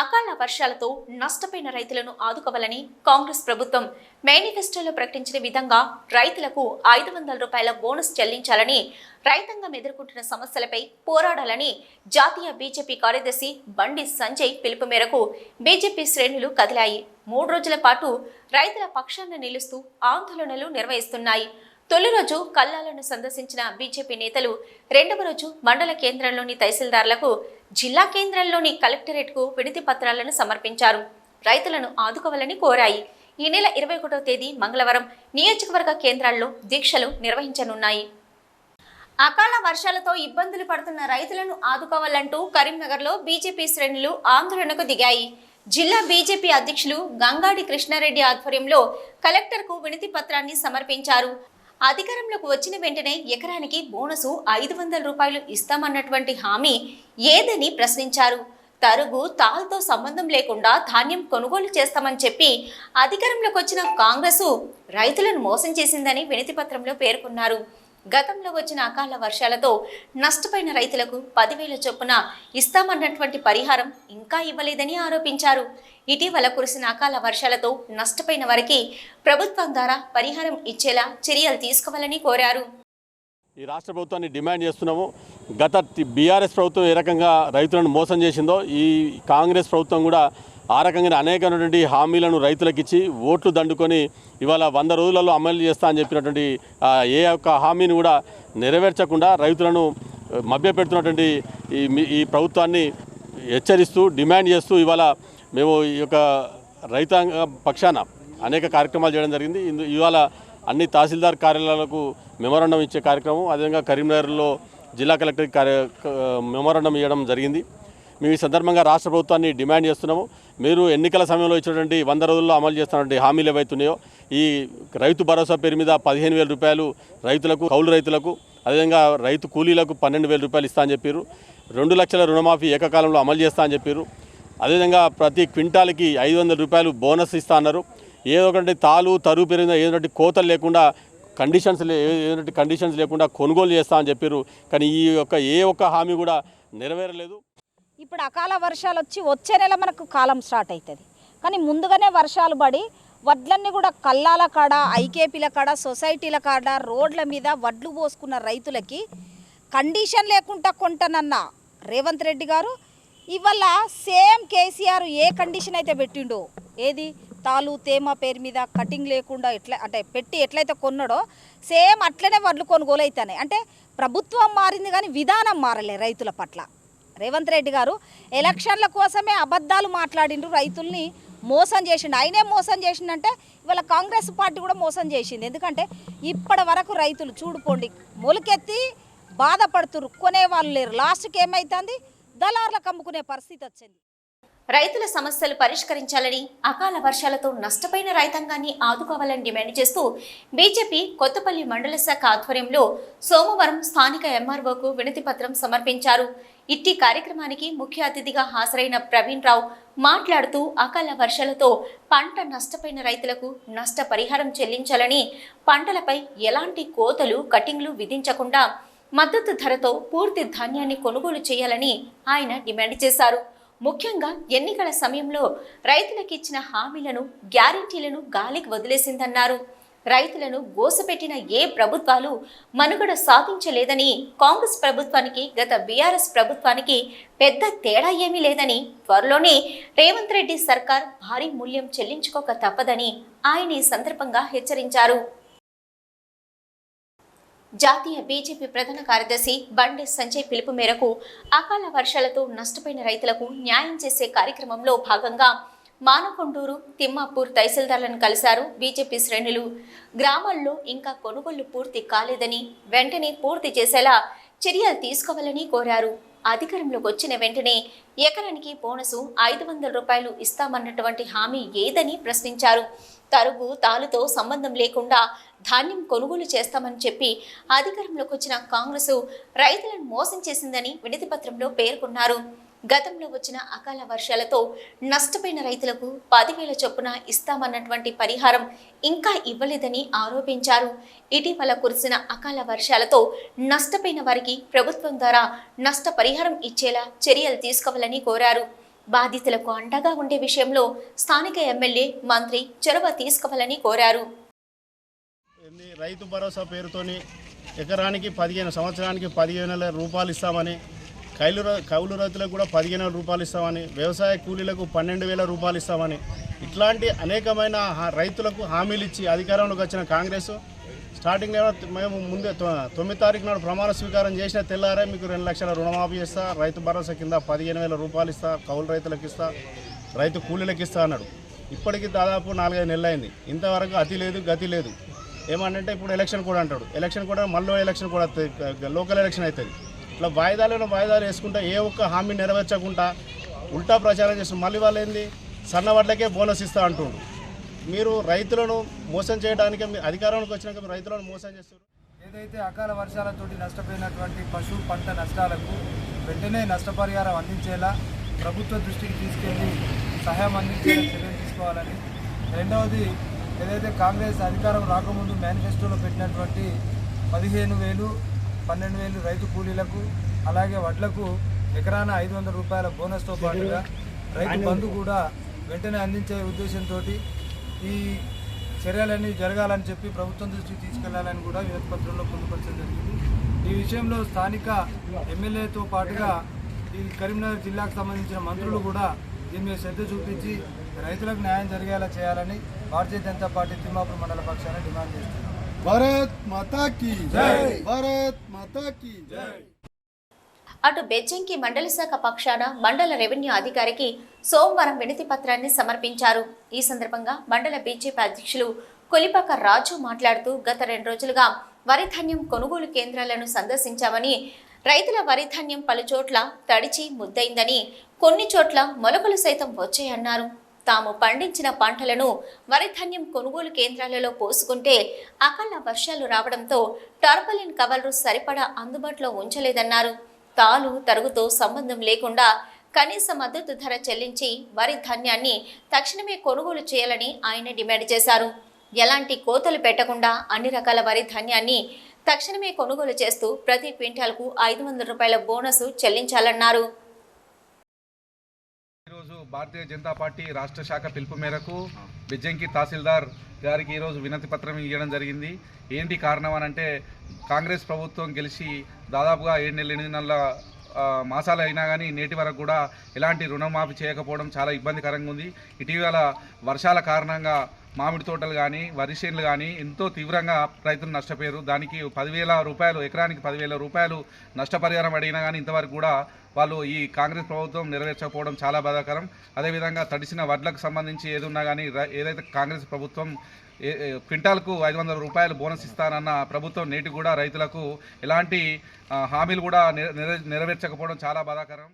అకాల వర్షాలతో నష్టపోయిన రైతులను ఆదుకోవాలని కాంగ్రెస్ ప్రభుత్వం మేనిఫెస్టోలో ప్రకటించిన విధంగా రైతులకు ఐదు వందల రూపాయల బోనస్ చెల్లించాలని రైతాంగం ఎదుర్కొంటున్న సమస్యలపై పోరాడాలని జాతీయ బీజేపీ కార్యదర్శి బండి సంజయ్ పిలుపు మేరకు బీజేపీ శ్రేణులు కదిలాయి. మూడు రోజుల పాటు రైతుల పక్షాన నిలుస్తూ ఆందోళనలు నిర్వహిస్తున్నాయి. తొలి రోజు కల్లాలను సందర్శించిన బీజేపీ నేతలు రెండవ రోజు మండల కేంద్రంలోని తహసీల్దార్లకు జిల్లా కేంద్రంలోని కలెక్టరేట్కు వినతి పత్రాలను సమర్పించారు. రైతులను ఆదుకోవాలని కోరాయి. ఈ నెల ఇరవై ఒకటో తేదీ మంగళవారం నియోజకవర్గ కేంద్రాల్లో దీక్షలు నిర్వహించనున్నాయి. అకాల వర్షాలతో ఇబ్బందులు పడుతున్న రైతులను ఆదుకోవాలంటూ కరీంనగర్లో బీజేపీ శ్రేణులు ఆందోళనకు దిగాయి. జిల్లా బీజేపీ అధ్యక్షులు గంగాడి కృష్ణారెడ్డి ఆధ్వర్యంలో కలెక్టర్కు వినతి పత్రాన్ని సమర్పించారు. అధికారంలోకి వచ్చిన వెంటనే ఎకరానికి బోనసు ఐదు వందల రూపాయలు ఇస్తామన్నటువంటి హామీ ఏదని ప్రశ్నించారు. తరుగు తాల్తో సంబంధం లేకుండా ధాన్యం కొనుగోలు చేస్తామని చెప్పి అధికారంలోకి వచ్చిన కాంగ్రెసు రైతులను మోసం చేసిందని వినతిపత్రంలో పేర్కొన్నారు. గతంలో వచ్చిన అకాల వర్షాలతో నష్టపోయిన రైతులకు పదివేల చొప్పున ఇస్తామన్నటువంటి పరిహారం ఇంకా ఇవ్వలేదని ఆరోపించారు. ఇటీవల కురిసిన అకాల వర్షాలతో నష్టపోయిన వారికి ప్రభుత్వం ద్వారా పరిహారం ఇచ్చేలా చర్యలు తీసుకోవాలని కోరారు. ఈ రాష్ట్ర ప్రభుత్వాన్ని డిమాండ్ చేస్తున్నాము. గత బీఆర్ఎస్ ప్రభుత్వం ఏ రకంగా రైతులను మోసం చేసిందో ఈ కాంగ్రెస్ ప్రభుత్వం కూడా ఆ రకంగానే అనేకమైనటువంటి హామీలను రైతులకు ఇచ్చి ఓట్లు దండుకొని ఇవాళ వంద రోజులలో అమలు చేస్తా అని చెప్పినటువంటి ఏ ఒక్క హామీని కూడా నెరవేర్చకుండా రైతులను మభ్యపెడుతున్నటువంటి ఈ ఈ ప్రభుత్వాన్ని హెచ్చరిస్తూ డిమాండ్ చేస్తూ ఇవాళ మేము ఈ యొక్క రైతాంగ పక్షాన అనేక కార్యక్రమాలు చేయడం జరిగింది. ఇందు ఇవాళ అన్ని తహసీల్దార్ కార్యాలయాలకు మెమోరాండం ఇచ్చే కార్యక్రమం అదేవిధంగా కరీంనగర్లో జిల్లా కలెక్టర్ కార్య క- మెమోరాండం ఇవ్వడం జరిగింది. మేము ఈ సందర్భంగా రాష్ట్ర ప్రభుత్వాన్ని డిమాండ్ చేస్తున్నాము. మీరు ఎన్నికల సమయంలో ఇచ్చినటువంటి వంద రోజుల్లో అమలు చేస్తున్నటువంటి హామీలు ఏవైతున్నాయో ఈ రైతు భరోసా పేరు మీద పదిహేను వేల రూపాయలు రైతులకు కౌలు రైతులకు అదేవిధంగా రైతు కూలీలకు పన్నెండు వేల రూపాయలు ఇస్తా అని చెప్పారు. రెండు లక్షల రుణమాఫీ ఏకకాలంలో అమలు చేస్తా అని చెప్పారు. అదేవిధంగా ప్రతి క్వింటాల్కి ఐదు వందల రూపాయలు బోనస్ ఇస్తా అన్నారు. ఏదో ఒకటి తాలు తరువు పెరిగిన ఏదో కోతలు లేకుండా కండిషన్స్ లే ఏదో కండిషన్స్ లేకుండా కొనుగోలు చేస్తా అని చెప్పారు. కానీ ఈ యొక్క ఏ ఒక్క హామీ కూడా నెరవేరలేదు. ఇప్పుడు అకాల వర్షాలు వచ్చి వచ్చే నెల మనకు కాలం స్టార్ట్ అవుతుంది కానీ ముందుగానే వర్షాలు పడి వడ్లన్నీ కూడా కల్లాల కాడ ఐకేపీల కాడ సొసైటీల కాడ రోడ్ల మీద వడ్లు పోసుకున్న రైతులకి కండిషన్ లేకుండా కొంటనన్న రేవంత్ రెడ్డి గారు ఇవాళ సేమ్ కేసీఆర్ ఏ కండిషన్ అయితే పెట్టిండో ఏది? తాలు తేమ పేరు మీద కటింగ్ లేకుండా ఎట్లా అంటే పెట్టి ఎట్లయితే కొన్నాడో సేమ్ అట్లనే వడ్లు కొనుగోలు అవుతాయి అంటే ప్రభుత్వం మారింది కానీ విధానం మారలే రైతుల పట్ల. రేవంత్ రెడ్డి గారు ఎలక్షన్ల కోసమే అబద్ధాలు మాట్లాడిండ్రు రైతుల్ని మోసం చేసిండు. ఆయనే మోసం చేసిండంటే ఇవాళ కాంగ్రెస్ పార్టీ కూడా మోసం చేసింది. ఎందుకంటే ఇప్పటి వరకు రైతులు చూడుకోండి మొలకెత్తి బాధపడుతురు కొనేవాళ్ళు లేరు. లాస్ట్కి ఏమైతుంది? దళార్లకు అమ్ముకునే పరిస్థితి వచ్చింది. రైతుల సమస్యలు పరిష్కరించాలని అకాల వర్షాలతో నష్టపోయిన రైతాంగాన్ని ఆదుకోవాలని డిమాండ్ చేస్తూ బీజేపీ కొత్తపల్లి మండల శాఖ ఆధ్వర్యంలో సోమవారం స్థానిక ఎంఆర్ఓకు వినతిపత్రం సమర్పించారు. ఇట్టి కార్యక్రమానికి ముఖ్య అతిథిగా హాజరైన ప్రవీణ్ రావు మాట్లాడుతూ అకాల వర్షాలతో పంట నష్టపోయిన రైతులకు నష్టపరిహారం చెల్లించాలని పంటలపై ఎలాంటి కోతలు కటింగ్లు విధించకుండా మద్దతు ధరతో పూర్తి ధాన్యాన్ని కొనుగోలు చేయాలని ఆయన డిమాండ్ చేశారు. ముఖ్యంగా ఎన్నికల సమయంలో రైతులకు ఇచ్చిన హామీలను గ్యారెంటీలను గాలికి వదిలేసిందన్నారు. రైతులను గోసపెట్టిన ఏ ప్రభుత్వాలు మనుగడ సాధించలేదని కాంగ్రెస్ ప్రభుత్వానికి గత బీఆర్ఎస్ ప్రభుత్వానికి పెద్ద తేడా ఏమీ లేదని త్వరలోనే రేవంత్ రెడ్డి సర్కార్ భారీ మూల్యం చెల్లించుకోక తప్పదని ఆయన ఈ సందర్భంగా హెచ్చరించారు. జాతీయ బీజేపీ ప్రధాన కార్యదర్శి బండి సంజయ్ పిలుపు మేరకు అకాల వర్షాలతో నష్టపోయిన రైతులకు న్యాయం చేసే కార్యక్రమంలో భాగంగా మానకొండూరు తిమ్మాపూర్ తహసీల్దార్లను కలిశారు బీజేపీ శ్రేణులు. గ్రామాల్లో ఇంకా కొనుగోళ్ళు పూర్తి కాలేదని వెంటనే పూర్తి చేసేలా చర్యలు తీసుకోవాలని కోరారు. అధికారంలోకి వచ్చిన వెంటనే ఎకరానికి బోనసు ఐదు వందల రూపాయలు ఇస్తామన్నటువంటి హామీ ఏదని ప్రశ్నించారు. తరుగు తాలుతో సంబంధం లేకుండా ధాన్యం కొనుగోలు చేస్తామని చెప్పి అధికారంలోకి వచ్చిన కాంగ్రెస్ రైతులను మోసం చేసిందని వినతిపత్రంలో పేర్కొన్నారు. గతంలో వచ్చిన అకాల వర్షాలతో నష్టపోయిన రైతులకు పదివేల చొప్పున ఇస్తామన్నటువంటి పరిహారం ఇంకా ఇవ్వలేదని ఆరోపించారు. ఇటీవల కురిసిన అకాల వర్షాలతో నష్టపోయిన వారికి ప్రభుత్వం ద్వారా నష్టపరిహారం ఇచ్చేలా చర్యలు తీసుకోవాలని కోరారు. బాధితులకు అండగా ఉండే విషయంలో స్థానిక ఎమ్మెల్యే మంత్రి చొరవ తీసుకోవాలని కోరారు. రైతు భరోసా పేరుతోని ఎకరానికి పదిహేను సంవత్సరానికి పదిహేను రూపాయలు ఇస్తామని కైలు కౌలు రైతులకు కూడా పదిహేను రూపాయలు ఇస్తామని వ్యవసాయ కూలీలకు పన్నెండు వేల రూపాయలు ఇస్తామని ఇట్లాంటి అనేకమైన హా- రైతులకు హామీలు ఇచ్చి అధికారంలోకి వచ్చిన కాంగ్రెస్ స్టార్టింగ్ మేము ముందే తొమ్మిది తారీఖు నాడు ప్రమాణ స్వీకారం చేసిన తెల్లారే మీకు రెండు లక్షల రుణమాఫీ ఇస్తా రైతు భరోసా కింద పదిహేను వేల రూపాయలు ఇస్తా కౌలు రైతులకు ఇస్తా రైతు కూలీలకు ఇస్తా అన్నాడు. ఇప్పటికి దాదాపు నాలుగైదు నెలలు అయింది ఇంతవరకు అతి లేదు గతి లేదు. ఏమంటే ఇప్పుడు ఎలక్షన్ కూడా అంటాడు. ఎలక్షన్ కూడా మళ్ళీ ఎలక్షన్ కూడా లోకల్ ఎలక్షన్ అవుతుంది ఇట్లా వాయిదాలను వాయిదాలు వేసుకుంటా ఏ ఒక్క హామీ నెరవేర్చకుండా ఉల్టా ప్రచారం చేస్తున్నారు మళ్ళీ వాళ్ళు ఏంది? సన్న బోనస్ ఇస్తా అంటుండ్రు. మీరు రైతులను మోసం చేయడానికి అధికారంలోకి వచ్చినాక మీరు రైతులను మోసం చేస్తారు ఏదైతే అకాల వర్షాలతోటి నష్టపోయినటువంటి పశు పంట నష్టాలకు వెంటనే నష్టపరిహారం అందించేలా ప్రభుత్వ దృష్టికి తీసుకెళ్ళి సహాయం అందించేలా చర్యలు తీసుకోవాలని. రెండవది ఏదైతే కాంగ్రెస్ అధికారం రాకముందు మేనిఫెస్టోలో పెట్టినటువంటి పదిహేను వేలు పన్నెండు వేలు రైతు కూలీలకు అలాగే వడ్లకు ఎకరాన ఐదు వందల రూపాయల బోనస్తో పాటుగా రైతు బంధు కూడా వెంటనే అందించే ఉద్దేశంతో ఈ చర్యలన్నీ జరగాలని చెప్పి ప్రభుత్వం దృష్టికి తీసుకెళ్ళాలని కూడా వినతి పత్రంలో పొందుపరచడం జరిగింది. ఈ విషయంలో స్థానిక ఎమ్మెల్యేతో పాటుగా ఈ కరీంనగర్ జిల్లాకు సంబంధించిన మంత్రులు కూడా దీని మీద శ్రద్ధ చూపించి రైతులకు న్యాయం జరిగేలా చేయాలని భారతీయ జనతా పార్టీ తిమ్మాపురం మండల పక్షాన డిమాండ్ చేస్తున్నారు. భారత్ మాతా కీ జై భారత్ మాతా కీ జై అటు బెజ్జంకి మండల శాఖ పక్షాన మండల రెవెన్యూ అధికారికి సోమవారం వినతి పత్రాన్ని సమర్పించారు. ఈ సందర్భంగా మండల బీజేపీ అధ్యక్షులు కొలిపాక రాజు మాట్లాడుతూ గత రెండు రోజులుగా వరి ధాన్యం కొనుగోలు కేంద్రాలను సందర్శించామని రైతుల వరి ధాన్యం పలు చోట్ల తడిచి ముద్దయిందని కొన్ని చోట్ల మొలకలు సైతం వచ్చాయన్నారు. తాము పండించిన పంటలను వరి ధాన్యం కొనుగోలు కేంద్రాలలో పోసుకుంటే అకాల వర్షాలు రావడంతో టర్పలిన్ కవర్లు సరిపడా అందుబాటులో ఉంచలేదన్నారు. తాలు తరుగుతో సంబంధం లేకుండా కనీస మద్దతు ధర చెల్లించి వరి ధాన్యాన్ని తక్షణమే కొనుగోలు చేయాలని ఆయన డిమాండ్ చేశారు. ఎలాంటి కోతలు పెట్టకుండా అన్ని రకాల వరి ధాన్యాన్ని తక్షణమే కొనుగోలు చేస్తూ ప్రతి క్వింటాల్కు ఐదు వందల రూపాయల బోనస్ చెల్లించాలన్నారు. భారతీయ జనతా పార్టీ రాష్ట్ర శాఖ పిలుపు మేరకు బిజ్జంకి తహసీల్దార్ గారికి ఈరోజు వినతి పత్రం ఇవ్వడం జరిగింది. ఏంటి కారణం అని అంటే కాంగ్రెస్ ప్రభుత్వం గెలిచి దాదాపుగా ఏడు నెలలు ఎనిమిది నెలల మాసాలు అయినా కానీ నేటి వరకు కూడా ఎలాంటి రుణమాఫీ చేయకపోవడం చాలా ఇబ్బందికరంగా ఉంది. ఇటీవల వర్షాల కారణంగా మామిడి తోటలు కానీ వరి చేనులు కానీ ఎంతో తీవ్రంగా రైతులు నష్టపోయారు. దానికి పదివేల రూపాయలు ఎకరానికి పదివేల రూపాయలు నష్టపరిహారం అడిగినా కానీ ఇంతవరకు కూడా వాళ్ళు ఈ కాంగ్రెస్ ప్రభుత్వం నెరవేర్చకపోవడం చాలా బాధాకరం. అదేవిధంగా తడిసిన వడ్లకు సంబంధించి ఏదున్నా కానీ ఏదైతే కాంగ్రెస్ ప్రభుత్వం క్వింటాల్కు ఐదు వందల రూపాయలు బోనస్ ఇస్తానన్న ప్రభుత్వం నేటి కూడా రైతులకు ఎలాంటి హామీలు కూడా నెరవేర్చకపోవడం చాలా బాధాకరం.